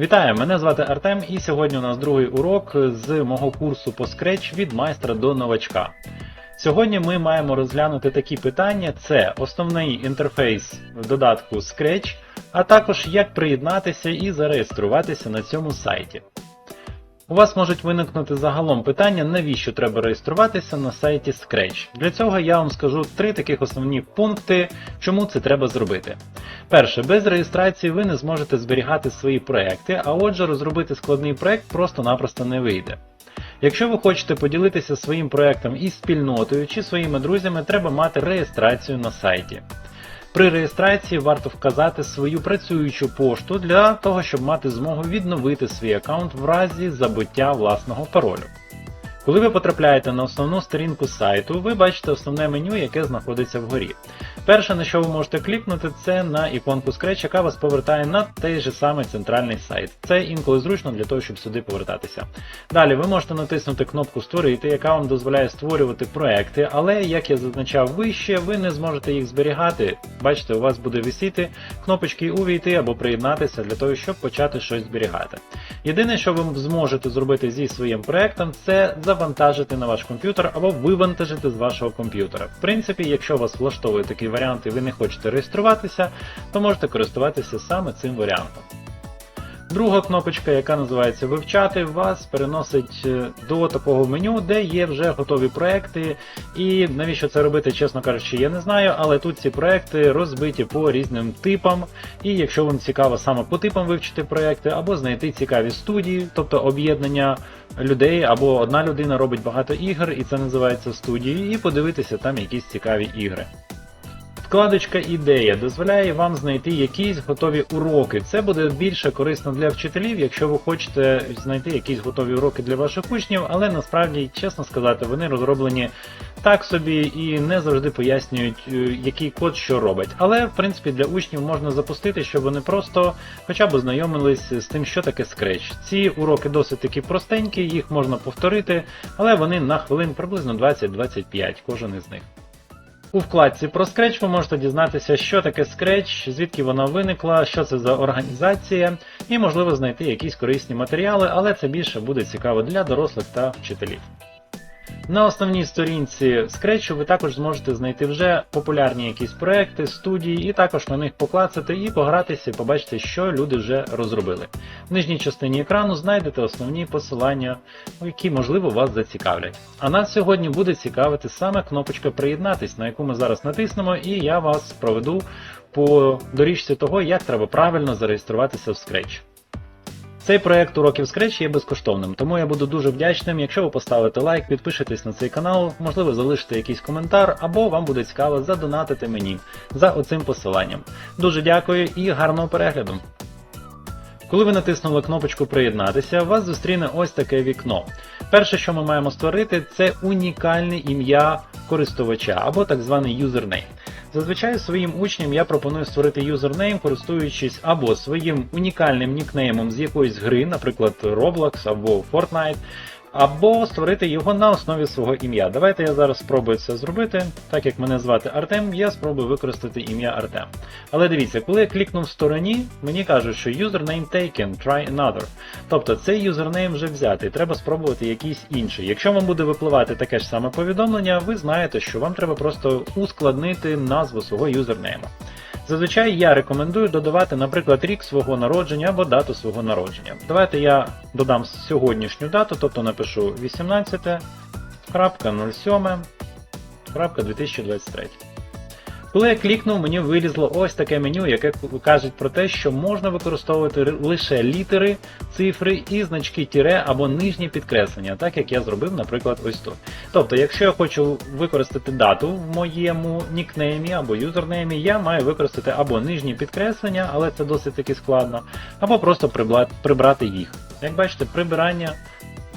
Вітаю, мене звати Артем, і сьогодні у нас другий урок з мого курсу по Scratch від майстра до новачка. Сьогодні ми маємо розглянути такі питання: це основний інтерфейс в додатку Scratch, а також як приєднатися і зареєструватися на цьому сайті. У вас можуть виникнути загалом питання, навіщо треба реєструватися на сайті Scratch. Для цього я вам скажу три таких основні пункти, чому це треба зробити. Перше, без реєстрації ви не зможете зберігати свої проекти, а отже, розробити складний проект просто-напросто не вийде. Якщо ви хочете поділитися своїм проектом із спільнотою чи своїми друзями, треба мати реєстрацію на сайті. При реєстрації варто вказати свою працюючу пошту для того, щоб мати змогу відновити свій аккаунт в разі забуття власного паролю. Коли ви потрапляєте на основну сторінку сайту, ви бачите основне меню, яке знаходиться вгорі. Перше, на що ви можете клікнути, це на іконку Scratch, яка вас повертає на той же самий центральний сайт. Це інколи зручно для того, щоб сюди повертатися. Далі ви можете натиснути кнопку Створити, яка вам дозволяє створювати проекти, але, як я зазначав вище, ви не зможете їх зберігати. Бачите, у вас буде висіти кнопочки Увійти або приєднатися для того, щоб почати щось зберігати. Єдине, що ви зможете зробити зі своїм проектом, це завантажити на ваш комп'ютер або вивантажити з вашого комп'ютера. В принципі, якщо вас влаштовує такий варіант і ви не хочете реєструватися, то можете користуватися саме цим варіантом. Друга кнопочка, яка називається Вивчати, вас переносить е, до такого меню, де є вже готові проекти. І навіщо це робити, чесно кажучи, я не знаю, але тут ці проекти розбиті по різним типам. І якщо вам цікаво саме по типам вивчити проекти, або знайти цікаві студії, тобто об'єднання людей, або одна людина робить багато ігор, і це називається студії, і подивитися там якісь цікаві ігри. Вкладочка Ідея дозволяє вам знайти якісь готові уроки. Це буде більше корисно для вчителів, якщо ви хочете знайти якісь готові уроки для ваших учнів, але насправді, чесно сказати, вони розроблені так собі і не завжди пояснюють, е, який код що робить. Але в принципі для учнів можна запустити, щоб вони просто хоча б ознайомились з тим, що таке Scratch. Ці уроки досить такі простенькі, їх можна повторити, але вони на хвилин приблизно 20-25, кожен із них. У вкладці про Scratch ви можете дізнатися, що таке Scratch, звідки вона виникла, що це за організація, і можливо знайти якісь корисні матеріали, але це більше буде цікаво для дорослих та вчителів. На основній сторінці Scratch ви також зможете знайти вже популярні якісь проекти, студії, і також на них поклацати і погратися, побачити, що люди вже розробили. В нижній частині екрану знайдете основні посилання, які можливо вас зацікавлять. А нас сьогодні буде цікавити саме кнопочка Приєднатись, на яку ми зараз натиснемо, і я вас проведу по доріжці того, як треба правильно зареєструватися в Scratch. Цей проект уроків Scratch є безкоштовним, тому я буду дуже вдячним, якщо ви поставите лайк, підпишетесь на цей канал, можливо залишите якийсь коментар, або вам буде цікаво задонатити мені за оцим посиланням. Дуже дякую і гарного перегляду! Коли ви натиснули кнопочку Приєднатися, вас зустріне ось таке вікно. Перше, що ми маємо створити, це унікальне ім'я користувача або так званий юзернейм. Зазвичай своїм учням я пропоную створити юзернейм, користуючись або своїм унікальним нікнеймом з якоїсь гри, наприклад, Roblox або Fortnite, або створити його на основі свого ім'я. Давайте я зараз спробую це зробити. Так як мене звати Артем, я спробую використати ім'я Артем. Але дивіться, коли я клікнув в стороні, мені кажуть, що username taken, try another. Тобто цей юзернейм вже взятий, треба спробувати якийсь інший. Якщо вам буде випливати таке ж саме повідомлення, ви знаєте, що вам треба просто ускладнити назву свого юзернейму. Зазвичай я рекомендую додавати, наприклад, рік свого народження або дату свого народження. Давайте я додам сьогоднішню дату, тобто напишу 18.07.2023. Коли я клікнув, мені вилізло ось таке меню, яке каже про те, що можна використовувати лише літери, цифри і значки тіре або нижні підкреслення, так як я зробив, наприклад, ось тут. Тобто, якщо я хочу використати дату в моєму нікнеймі або юзернеймі, я маю використати або нижні підкреслення, але це досить таки складно, або просто прибрати їх. Як бачите, прибирання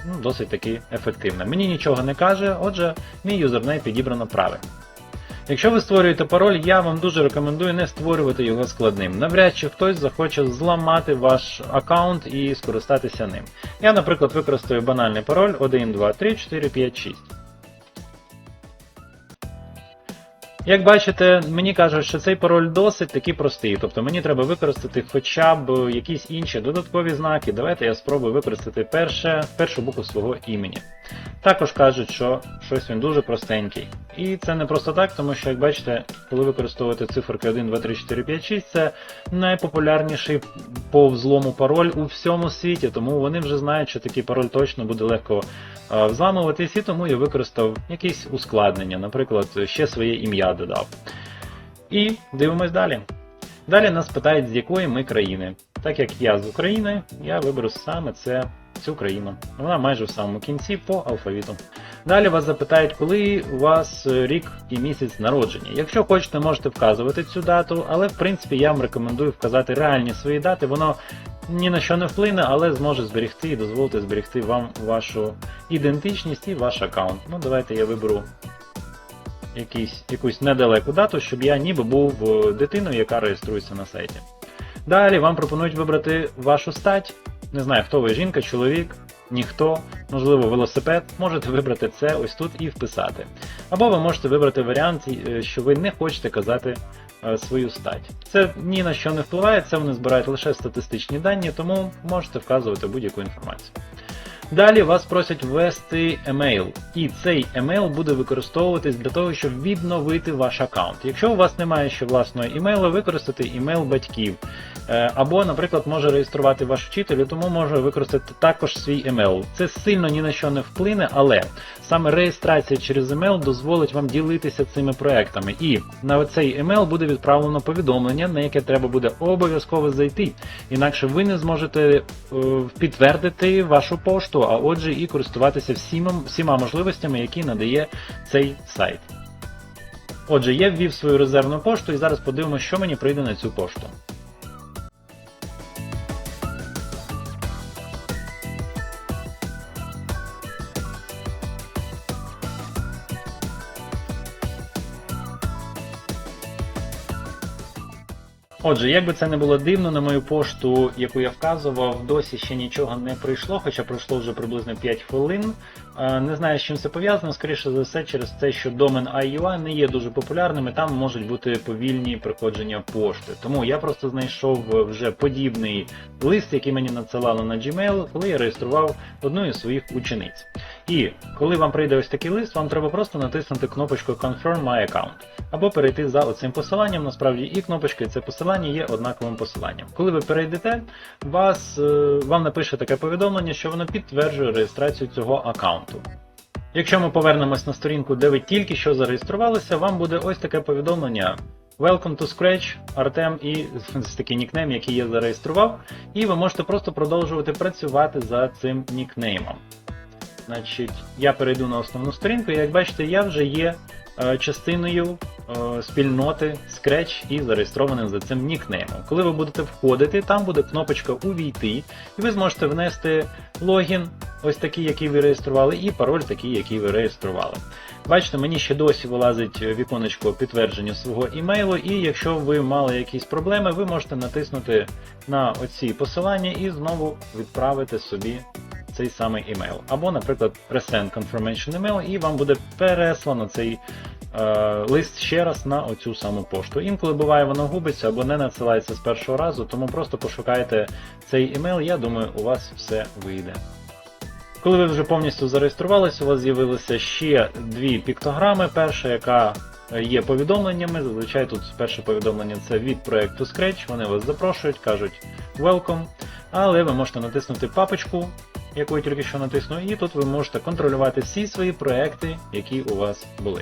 ну, досить таки ефективне. Мені нічого не каже, отже, мій юзернейм підібрано правильно. Якщо ви створюєте пароль, я вам дуже рекомендую не створювати його складним. Навряд чи хтось захоче зламати ваш аккаунт і скористатися ним. Я, наприклад, використаю банальний пароль 1, 2, 3, 4, 5, 6. Як бачите, мені кажуть, що цей пароль досить таки простий, тобто мені треба використати хоча б якісь інші додаткові знаки. Давайте я спробую використати перше, першу букву свого імені. Також кажуть, що щось він дуже простенький. І це не просто так, тому що, як бачите, коли використовуєте циферки 1, 2, 3, 4, 5, 6, це найпопулярніший по взлому пароль у всьому світі, тому вони вже знають, що такий пароль точно буде легко взламуватись, і тому я використав якісь ускладнення, наприклад, ще своє ім'я додав. І дивимось далі. Далі нас питають, з якої ми країни. Так як я з України, я виберу саме це, цю країну. Вона майже в самому кінці по алфавіту. Далі вас запитають, коли у вас е, рік і місяць народження. Якщо хочете, можете вказувати цю дату, але в принципі я вам рекомендую вказати реальні свої дати. Воно ні на що не вплине, але зможе зберегти і дозволити зберегти вам вашу ідентичність і ваш аккаунт. Ну, давайте я виберу якийсь, якусь недалеку дату, щоб я ніби був е, дитиною, яка реєструється на сайті. Далі вам пропонують вибрати вашу стать. Не знаю, хто ви жінка, чоловік, ніхто, можливо, велосипед. Можете вибрати це ось тут і вписати. Або ви можете вибрати варіант, е, що ви не хочете казати е, свою стать. Це ні на що не впливає, це вони збирають лише статистичні дані, тому можете вказувати будь-яку інформацію. Далі вас просять ввести емейл, і цей емейл буде використовуватись для того, щоб відновити ваш аккаунт. Якщо у вас немає ще власного емейла, використати імейл батьків. Е, Або, наприклад, може реєструвати ваш вчитель, і тому може використати також свій емейл. Це сильно ні на що не вплине, але саме реєстрація через емейл дозволить вам ділитися цими проектами. І на цей емейл буде відправлено повідомлення, на яке треба буде обов'язково зайти. Інакше ви не зможете е, підтвердити вашу пошту, а отже і користуватися всіма, всіма можливостями, які надає цей сайт. Отже, я ввів свою резервну пошту і зараз подивимося, що мені прийде на цю пошту. Отже, як би це не було дивно, на мою пошту, яку я вказував, досі ще нічого не прийшло, хоча пройшло вже приблизно 5 хвилин. Е, Не знаю, з чим це пов'язано, скоріше за все, через те, що домен IUA не є дуже популярним, і там можуть бути повільні приходження пошти. Тому я просто знайшов вже подібний лист, який мені надсилали на Gmail, коли я реєстрував одну із своїх учениць. І коли вам прийде ось такий лист, вам треба просто натиснути кнопочку Confirm My Account або перейти за оцим посиланням. Насправді і кнопочка, і це посилання є однаковим посиланням. Коли ви перейдете, вас, е, вам напише таке повідомлення, що воно підтверджує реєстрацію цього аккаунту. Якщо ми повернемось на сторінку, де ви тільки що зареєструвалися, вам буде ось таке повідомлення. Welcome to Scratch, Артем і ось такий нікнейм, який я зареєстрував, і ви можете просто продовжувати працювати за цим нікнеймом. Значить, я перейду на основну сторінку, і як бачите, я вже є е, частиною е, спільноти Scratch і зареєстрованим за цим нікнеймом. Коли ви будете входити, там буде кнопочка Увійти, і ви зможете внести логін, ось такий, який ви реєстрували, і пароль такий, який ви реєстрували. Бачите, мені ще досі вилазить віконечко підтвердження свого імейлу, і якщо ви мали якісь проблеми, ви можете натиснути на оці посилання і знову відправити собі цей самий імейл. Або, наприклад, Resend Confirmation Email, і вам буде переслано цей е, лист ще раз на оцю саму пошту. Інколи буває, воно губиться або не надсилається з першого разу, тому просто пошукайте цей імейл, я думаю, у вас все вийде. Коли ви вже повністю зареєструвалися, у вас з'явилися ще дві піктограми. Перша, яка є повідомленнями. Зазвичай тут перше повідомлення це від проекту Scratch. Вони вас запрошують, кажуть Welcome. Але ви можете натиснути папочку, яку я тільки що натиснув, і тут ви можете контролювати всі свої проекти, які у вас були.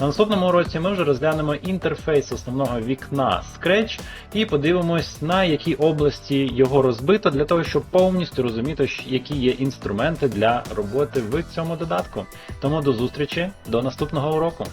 На наступному уроці ми вже розглянемо інтерфейс основного вікна Scratch і подивимось, на які області його розбито, для того, щоб повністю розуміти, які є інструменти для роботи в цьому додатку. Тому до зустрічі, до наступного уроку.